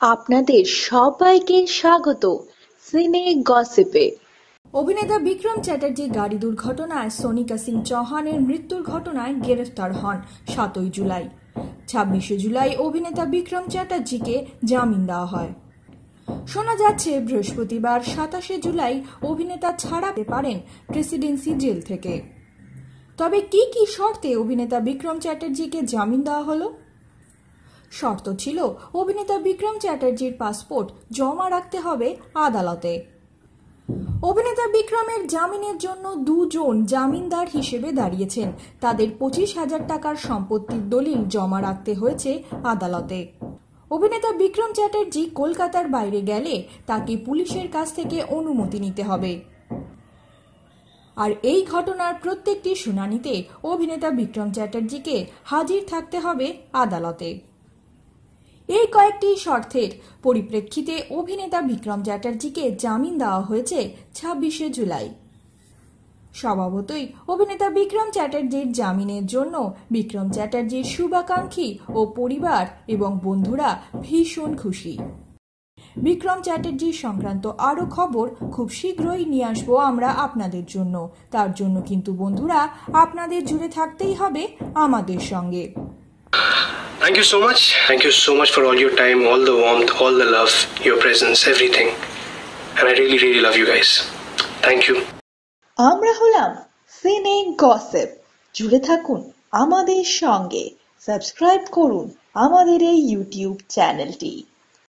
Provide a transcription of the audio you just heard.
আপনাদের সবাইকে স্বাগত সিনে গসিপে। অভিনেতা বিক্রম চ্যাটার্জি গাড়ি দুর্ঘটনায় সোনিকা সিং চৌহানের মৃত্যুর ঘটনায় গ্রেফতার হন সাতই জুলাই। ছাব্বিশে জুলাই অভিনেতা বিক্রম চ্যাটার্জিকে জামিন দেওয়া হয়। শোনা যাচ্ছে, বৃহস্পতিবার সাতাশে জুলাই অভিনেতা ছাড়াতে পারেন প্রেসিডেন্সি জেল থেকে। তবে কি কি শর্তে অভিনেতা বিক্রম চ্যাটার্জিকে জামিন দেওয়া হলো? শর্ত ছিল অভিনেতা বিক্রম চ্যাটার্জির পাসপোর্ট জমা রাখতে হবে আদালতে। অভিনেতা বিক্রমের জামিনের জন্য দুজন জামিনদার হিসেবে দাঁড়িয়েছেন। তাদের পঁচিশ হাজার টাকার সম্পত্তির দলিল জমা রাখতে হয়েছে আদালতে। অভিনেতা বিক্রম চ্যাটার্জি কলকাতার বাইরে গেলে তাকে পুলিশের কাছ থেকে অনুমতি নিতে হবে। আর এই ঘটনার প্রত্যেকটি শুনানিতে অভিনেতা বিক্রম চ্যাটার্জিকে হাজির থাকতে হবে আদালতে। এই কয়েকটি শর্তের পরিপ্রেক্ষিতে অভিনেতা বিক্রম চ্যাটার্জিকে জামিন দেওয়া হয়েছে ছাব্বিশে জুলাই। স্বভাবতই অভিনেতা বিক্রম চ্যাটার্জির জামিনের জন্য বিক্রম চ্যাটার্জির শুভাকাঙ্ক্ষী ও পরিবার এবং বন্ধুরা ভীষণ খুশি। বিক্রম চ্যাটার্জি সংক্রান্ত আরও খবর খুব শীঘ্রই নিয়ে আসব আমরা আপনাদের জন্য। তার জন্য কিন্তু বন্ধুরা, আপনাদের জুড়ে থাকতেই হবে আমাদের সঙ্গে। Thank you so much. Thank you so much for all your time, all the warmth, all the love, your presence, everything. And I really, really love you guys. Thank you. আমরা হলাম সিনে গসিপ জুড়ে থাকুন আমাদের সঙ্গে subscribe করুন আমাদের এই ইউটিউব চ্যানেলটি